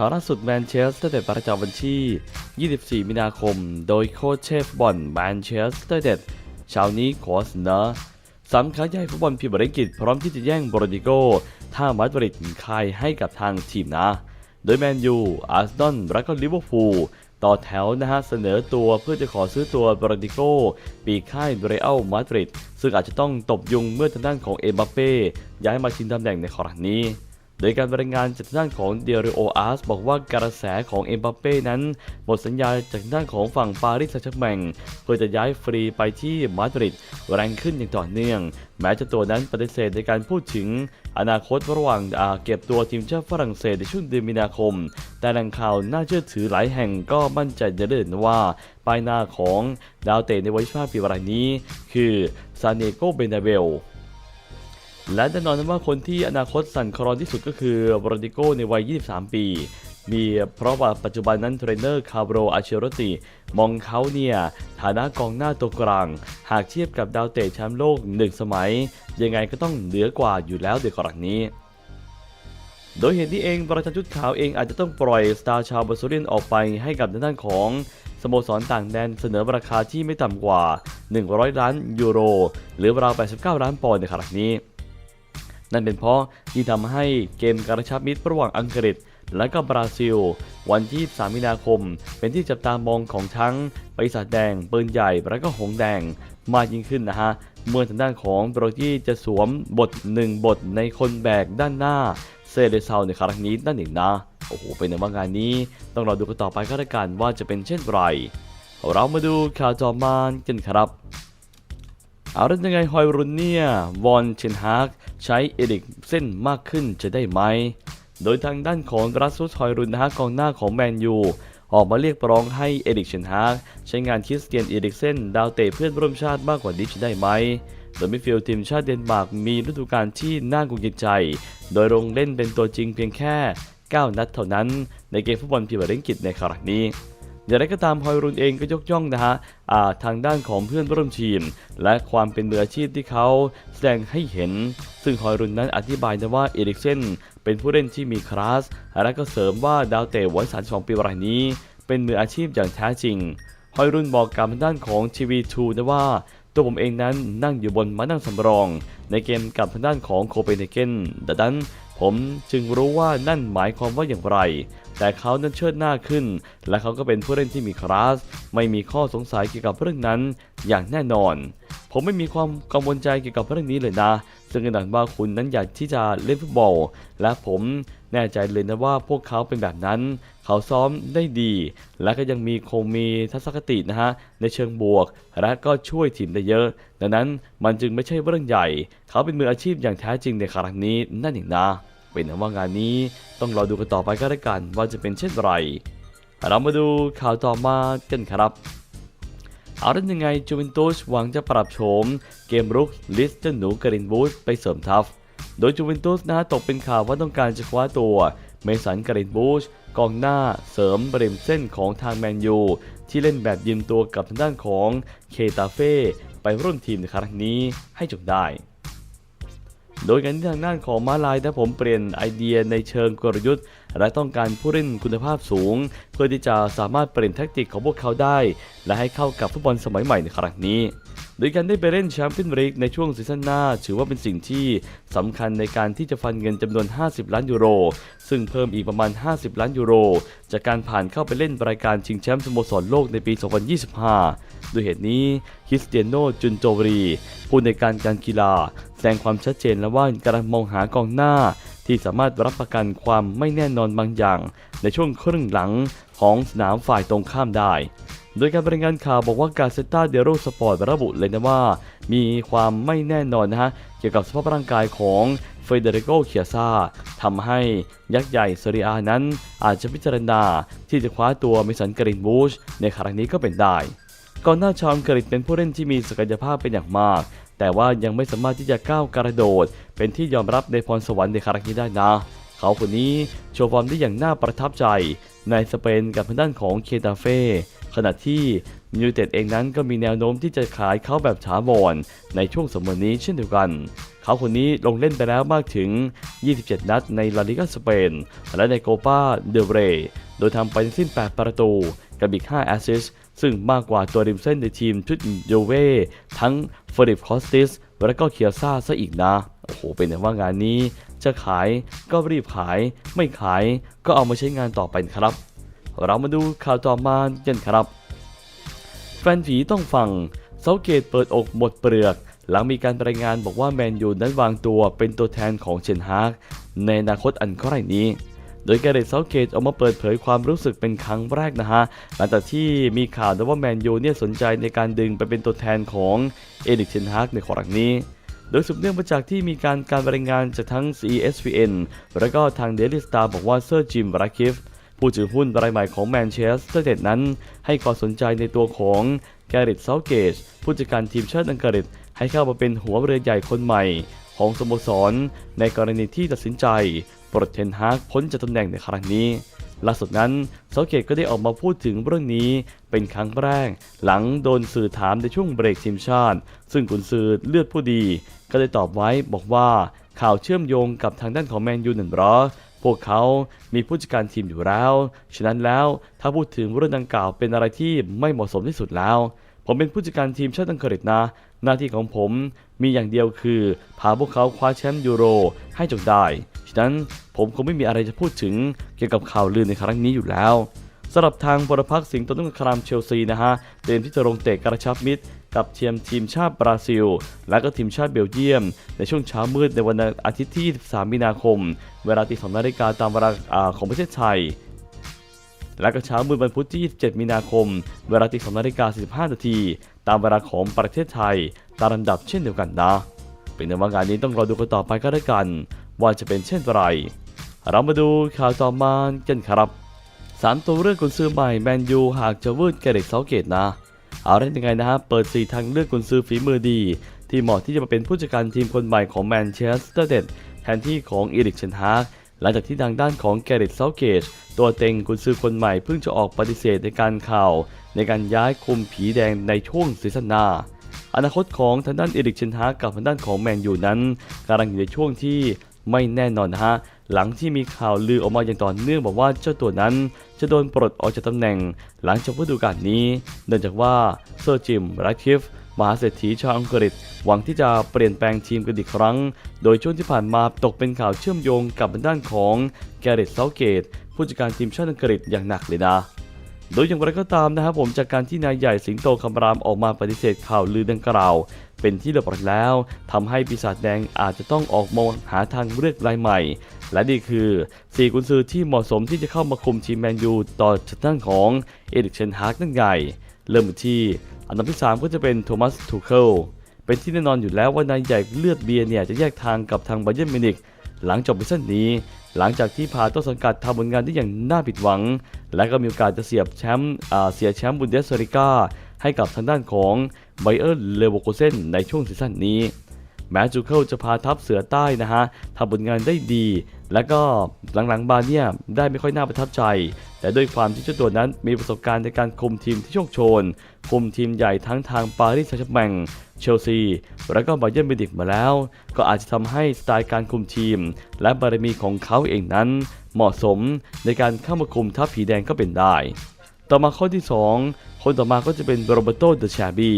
ข่าวล่าสุดแมนเชสเตอร์เดประจำวันที่ 24 มีนาคม โดยโค้ชเชฟบอลแมนเชสเตอร์เดเช้านี้ขอเสนอสามขาใหญ่ฟุตบอลพรีเมียร์ลีกพร้อมที่จะแย่งบรอดิโกท่ามาดริดคายให้กับทางทีมนะ โดยแมนยูอาร์เซนอลและก็ลิเวอร์พูลต่อแถวนะฮะเสนอตัวเพื่อจะขอซื้อตัวบรอดิโกปีค่ายเรอัลมาดริดซึ่งอาจจะต้องตบยุงเมื่อทางด้านของเอ็มบัปเป้ย้ายมาชิงตำแหน่งในครั้งนี้ โดยการรายงานจากด้านของเดียริโออาร์สบอกว่ากระแสของเอ็มบัปเป้นั้น หมดสัญญาจากด้านของฝั่งปารีสแซงต์แชร์แมงเพื่อจะย้ายฟรีไปที่มาดริดแรงขึ้นอย่างต่อเนื่อง แม้จะตัวนั้นปฏิเสธในการพูดถึงอนาคตระหว่างอาเก็บตัวทีมชาติฝรั่งเศสในช่วงเดือนมีนาคม แต่แหล่งข่าวน่าเชื่อถือหลายแห่งก็มั่นใจจะเดินว่าปลายหน้าของดาวเตะในวัย25ปีรายนี้ คือซานเนโกเบนาเบล และแน่นอนว่าคนที่อนาคตสั่นคลอนที่สุดก็คือบรอดิโกในวัย 23 ปี มีเพราะว่าปัจจุบันนั้นเทรนเนอร์คาร์โบอาเชโรติมองเขาเนี่ยฐานะกองหน้าตัวกลาง หากเทียบกับดาวเตะแชมป์โลกหนึ่งสมัย ยังไงก็ต้องเหนือกว่าอยู่แล้วในกรณีนี้โดยเหตุนี้เองประธานชุดขาวเองอาจจะต้องปล่อยสตาร์ชาวบาซูเรียนออกไปให้กับด้านของสโมสรต่างแดนเสนอราคาที่ไม่ต่ำกว่า 100 ล้านยูโร หรือราว 89 ล้านปอนด์ในขณะนี้ นั่นเป็นเพราะที่ทำให้เกมกระชับมิตรระหว่างอังกฤษ และก็บราซิล วันที่ 3 มีนาคม เป็นที่จับตามองของทั้งปีศาจแดงปืนใหญ่และก็หงแดงมากยิ่งขึ้นนะฮะ เมื่อทางด้านของโปรที่จะสวมบทหนึ่งบทในคนแบกด้านหน้าเซเดเซาในครั้งนี้นั่นเองนะ โอ้โห เป็นในว่างานนี้ ต้องรอดูกันต่อไปก็แล้วกันว่าจะเป็นเช่นไร เรามาดูข่าวจอมานกันครับ เอาเรื่องยังไงฮอยรุนเนี่ยวอนเชนฮาก ใช้เอริกเส้นมากขึ้นจะได้ไหม โดยทางด้านของรัสซุสฮอยรุนนะฮะกองหน้าของแมนยูออกมาเรียกร้องให้เอริกเชนฮากใช้งานคริสเตียนเอริกเซนดาวเตะเพื่อนร่วมชาติมากกว่านี้จะได้ไหมโดยมิฟิลทีมชาติเดนมาร์กมีฤดูกาลที่น่ากุนกิจใจ โดยลงเล่นเป็นตัวจริงเพียงแค่ 9 นัดเท่านั้น ในเกมฟุตบอลพรีเมียร์ลีกในครั้งนี้ อย่างไรก็ตามฮอยรุนเองก็ยกย่องนะฮะาทางด้านของเพื่อนร่วมทีม และความเป็นมืออาชีพที่เขาแสดงให้เห็น ซึ่งฮอยรุนนั้นอธิบายนะว่าเอริกเซนเป็นผู้เล่นที่มีคลาส และก็เสริมว่าดาวเตะวัย32ปีรายนี้ เป็นมืออาชีพอย่างแท้จริงฮอยรุนบอกกับทางด้านของทีวีทูนะว่าตัวผมเองนั้นนั่งอยู่บนม้านั่งสำรอง ในเกมกับทางด้านของโคเปนเฮเกนดังนั้น ผมจึงรู้ว่านั่นหมายความว่าอย่างไร แต่เขานั้นเชิดหน้าขึ้น และเขาก็เป็นผู้เล่นที่มีคลาส ไม่มีข้อสงสัยเกี่ยวกับเรื่องนั้นอย่างแน่นอน ผมไม่มีความกังวลใจเกี่ยวกับเรื่องนี้เลยนะ ซึ่งกระนั้นว่าคุณนั้นอยากที่จะเล่นฟุตบอล และผมแน่ใจเลยนะว่าพวกเขาเป็นแบบนั้น เขาซ้อมได้ดี และก็ยังมีคงมีทัศนคตินะฮะในเชิงบวก และก็ช่วยทีมได้เยอะ ดังนั้นมันจึงไม่ใช่เรื่องใหญ่ เขาเป็นมืออาชีพอย่างแท้จริงในครั้งนี้นั่นเองนะ เป็นนว่างานนี้ต้องรอดูกันต่อไปก็แล้วกันว่าจะเป็นเช่นไรเรามาดูข่าวต่อมากันครับ เอาได้ยังไงจูเวนตุสหวังจะปรับโฉมเกมรุกลิสเจ้าหนูกรินบูธไปเสริมทัพ โดยจูเวนตุสนะตกเป็นข่าวว่าต้องการจะคว้าตัวเมสันกรินบูชกองหน้าเสริมบริมเส้นของทางแมนยูที่เล่นแบบยืมตัวกับทางด้านของเคตาเฟ่ไปร่วมทีมในครั้งนี้ให้จบได้ โดยการที่ทางด้านของมาลายได้ผมเปลี่ยนไอเดียในเชิงกลยุทธ์ และต้องการผู้เล่นคุณภาพสูง เพื่อที่จะสามารถเปลี่ยนแทคติกของพวกเขาได้ และให้เข้ากับฟุตบอลสมัยใหม่ในครั้งนี้โดยการได้ไปเล่นแชมเปี้ยนส์ลีกในช่วงซีซั่นหน้า ถือว่าเป็นสิ่งที่สำคัญในการที่จะฟันเงินจำนวน 50 ล้านยูโร ซึ่งเพิ่มอีกประมาณ 50 ล้านยูโร จากการผ่านเข้าไปเล่นรายการชิงแชมป์สโมสรโลกในปี 2025ด้วยเหตุนี้คริสเตียโนจุนโจวรีผู้ในการการกีฬา แสดงความชัดเจนแล้วว่ากำลังมองหากองหน้า ที่สามารถรับประกันความไม่แน่นอนบางอย่าง ในช่วงครึ่งหลังของสนามฝ่ายตรงข้ามได้ โดยการรายงานข่าวบอกว่ากาเซตาเดโรสปอร์ตระบุเลยนะว่า มีความไม่แน่นอนนะฮะเกี่ยวกับสภาพร่างกายของเฟเดริโกเคียซาทำให้ยักษ์ใหญ่เซเรียอานั้น อาจจะพิจารณาที่จะคว้าตัวมิสันกรินบูชในครั้งนี้ก็เป็นได้ก่อนหน้าชาวอังกฤษเป็นผู้เล่นที่มีศักยภาพเป็นอย่างมาก แต่ว่ายังไม่สามารถที่จะก้าวกระโดด เป็นที่ยอมรับในพรสวรรค์ในครั้งนี้ได้นะ เขาคนนี้โชว์ฟอร์มได้อย่างน่าประทับใจ ในสเปนกับทางด้านของเคตาเฟ่ขณะที่ยูเต็ดเองนั้นก็มีแนวโน้มที่จะขายเขาแบบถาวรในช่วงสมมนี้เช่นเดียวกัน เขาคนนี้ลงเล่นไปแล้วมากถึง 27 นัดในลาลิกาสเปน และในโกปาเดเรโดยทำไปทั้งสิ้น 8 ประตู กับอีก 5 แอสซิสต์ ซึ่งมากกว่าตัวริมเส้นในทีมชุดโยเวทั้งเฟริปคอสติสและก็เคียซ่าซะอีกนะ โอ้โห เป็นแต่ว่างานนี้จะขายก็รีบขาย ไม่ขายก็เอามาใช้งานต่อไปครับ เรามาดูข่าวต่อมากันครับ แฟนผีต้องฟังเซาเกตเปิดอกหมดเปลือก หลังมีการรายงานบอกว่าแมนยูนั้นวางตัวเป็นตัวแทนของเชนฮากในอนาคตอันใกล้นี้ โดยแกเรตเซาเกตออกมาเปิดเผยความรู้สึกเป็นครั้งแรกนะฮะ หลังจากที่มีข่าวว่าแมนยูเนี่ยสนใจในการดึงไปเป็นตัวแทนของเอริกเชนฮากในครั้งนี้โดยสืบเนื่องมาจากที่มีการการรายงานจากทั้ง CESPN และก็ทาง Daily Star บอกว่าเซอร์จิมบราคิฟผู้ถือหุ้นรายใหม่ของแมนเชสเตอร์เดดนั้น ให้ความสนใจในตัวของแกริตเซาเกตผู้จัดการทีมชาติอังกฤษ ให้เข้ามาเป็นหัวเรือใหญ่คนใหม่ ของสโมสร ในกรณีที่ตัดสินใจ ปลดเทนฮากพ้นจากตำแหน่งในครั้งนี้ล่าสุดนั้นเซาเกตก็ได้ออกมาพูดถึงเรื่องนี้เป็นครั้งแรก หลังโดนสื่อถามในช่วงเบรกทีมชาติ ซึ่งกุนซือเลือดผู้ดี ก็ได้ตอบไว้บอกว่าข่าวเชื่อมโยงกับทางด้านของแมนยูนั่นเหรอพวกเขามีผู้จัดการทีมอยู่แล้ว ฉะนั้นแล้วถ้าพูดถึงเรื่องดังกล่าวเป็นอะไรที่ไม่เหมาะสมที่สุดแล้ว ผมเป็นผู้จัดการทีมชาติอังกฤษนะ หน้าที่ของผมมีอย่างเดียวคือ พาพวกเขาคว้าแชมป์ยูโรให้จงได้ ฉะนั้น ผมคงไม่มีอะไรจะพูดถึงเกี่ยวกับข่าวลือในครั้งนี้อยู่แล้วสำหรับทางบรพักสิงห์ต้นครามเชลซีนะฮะเตรียมที่จะลงเตะกระชับมิตร กับทีมทีมชาติบราซิล และก็ทีมชาติเบลเยียม ในช่วงเช้ามืดในวันอาทิตย์ที่ 23 มีนาคม เวลาตี2นาฬิกาตามเวลาอ่าของประเทศไทยและก็เช้ามืดวันพุธที่ 27 มีนาคม เวลาตี2นาฬิกา45นาที ตามเวลาของประเทศไทย ตามลำดับเช่นเดียวกันนะ เป็นในว่างานนี้ต้องรอดูกันต่อไปก็แล้วกัน ว่าจะเป็นเช่นไร เรามาดูข่าวต่อมากันครับสามตัวเรื่องกุนซือใหม่แมนยูหากจะวืดแกเด็กเซาเกตนะ เอาได้ยังไงนะฮะ เปิด4ทางเลือกกุนซือฝีมือดี ที่เหมาะที่จะมาเป็นผู้จัดการทีมคนใหม่ของแมนเชสเตอร์เดดแทนที่ของอีริกเชนฮากหลังจากที่ทางด้านของแกเรตเซาเกตตัวเต็งกุนซือคนใหม่เพิ่งจะออกปฏิเสธในการข่าว ในการย้ายคุมผีแดงในช่วงซีซั่นหน้าอนาคตของทางด้านเอริกเชนฮากกับทางด้านของแมนยูนั้นกำลังอยู่ในช่วงที่ไม่แน่นอนนะฮะ หลังที่มีข่าวลือออกมาอย่างต่อเนื่องบอกว่าเจ้าตัวนั้นจะโดนปลดออกจากตำแหน่ง หลังจากฤดูกาลนี้ เนื่องจากว่าเซอร์จิมไรัคคิฟมหาเศรษฐีชาวอังกฤษ หวังที่จะเปลี่ยนแปลงทีมกันอีกครั้ง โดยช่วงที่ผ่านมาตกเป็นข่าวเชื่อมโยงกับด้านของแกเรตเซาเกต ผู้จัดการทีมชาติอังกฤษอย่างหนักเลยนะโดยอย่างไรก็ตามนะครับผมจากการที่นายใหญ่สิงโตคำรามออกมาปฏิเสธข่าวลือดังกล่าว เป็นที่เรียบร้อยแล้วทำให้ปีศาจแดงอาจจะต้องออกมาหาทางเลือกรายใหม่ และนี่คือ 4 กุนซือที่เหมาะสมที่จะเข้ามาคุมทีมแมนยูต่อจากด้านของเอริกเชนฮากนั่นไง เริ่มที่อันดับที่ 3 ก็จะเป็นโทมัสทูเคิลเป็นที่แน่นอนอยู่แล้วว่านายใหญ่เลือดเบียร์เนี่ยจะแยกทางกับทางไบเยร์นมินิกหลังจบซีซั่นนี้ หลังจากที่พาต้นสังกัดทำผลงานได้อย่างน่าผิดหวัง และก็มีโอกาสจะเสียบแชมป์เสียแชมป์บุนเดสลิก้าให้กับทางด้านของไบเออร์เลเวอร์โกเซนในช่วงซีซั่นนี้ แม้จูเคิลจะพาทัพเสือใต้นะฮะทำผลงานได้ดี และก็หลังๆบาเนี่ยได้ไม่ค่อยน่าประทับใจ แต่ด้วยความที่เจ้าตัวนั้นมีประสบการณ์ในการคุมทีมที่โชคโชน คุมทีมใหญ่ทั้งทางปารีสแซงต์แชร์แมงเชลซี และก็บาเยิร์นมิวนิกมาแล้ว ก็อาจจะทำให้สไตล์การคุมทีม และบารมีของเขาเองนั้น เหมาะสมในการเข้ามาคุมทัพผีแดงก็เป็นได้ ต่อมาข้อที่ 2 คนต่อมาก็จะเป็นโรเบโตเดชาบี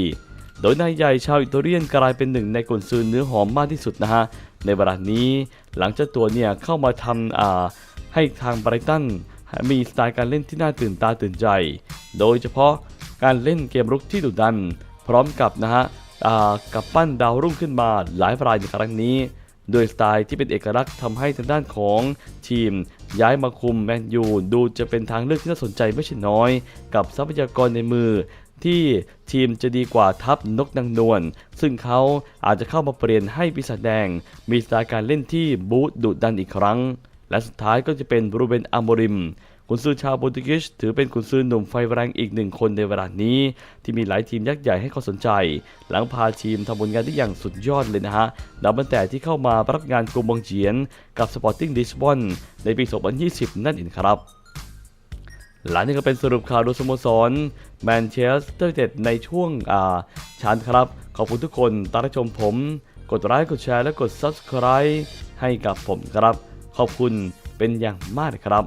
โดยนายใหญ่ชาวอิตาเลียนกลายเป็นหนึ่งในกุนซือเนื้อหอมมากที่สุดนะฮะ ในเวลานี้หลังเจ้าตัวเนี่ยเข้ามาทำให้ทางไบรตันมีสไตล์การเล่นที่น่าตื่นตาตื่นใจ โดยเฉพาะการเล่นเกมรุกที่ดุดัน พร้อมกับนะฮะกับปั้นดาวรุ่งขึ้นมาหลายรายในครั้งนี้ โดยสไตล์ที่เป็นเอกลักษณ์ทำให้ทางด้านของทีม ย้ายมาคุมแมนยูดูจะเป็นทางเลือกที่น่าสนใจไม่ใช่น้อย กับทรัพยากรในมือ ที่ทีมจะดีกว่าทัพนกนางนวลซึ่งเขาอาจจะเข้ามาเปลี่ยนให้ปีศาจแดง มีสไตล์การเล่นที่บู๊ดุดันอีกครั้ง และสุดท้ายก็จะเป็นบรูเบนอาโมริมกุนซือชาวโปรตุเกสถือเป็นกุนซือหนุ่มไฟแรงอีกหนึ่งคนในเวลานี้ ที่มีหลายทีมยักษ์ใหญ่ให้เขาสนใจ หลังพาทีมทำผลงานได้อย่างสุดยอดเลยนะฮะนับตั้งแต่ที่เข้ามารับงานกรุงบองเจียน กับสปอร์ติ้งลิสบอนในปี 2020 นั่นเองครับ หละนี่ก็เป็นสรุปข่าวดูสโมสรแมนเชสเตอร์เจ็ดในช่วงอ่าชันครับ ขอบคุณทุกคนตามรับชมผม กดไลค์กดแชร์และกด Subscribe ให้กับผมครับ ขอบคุณเป็นอย่างมากครับ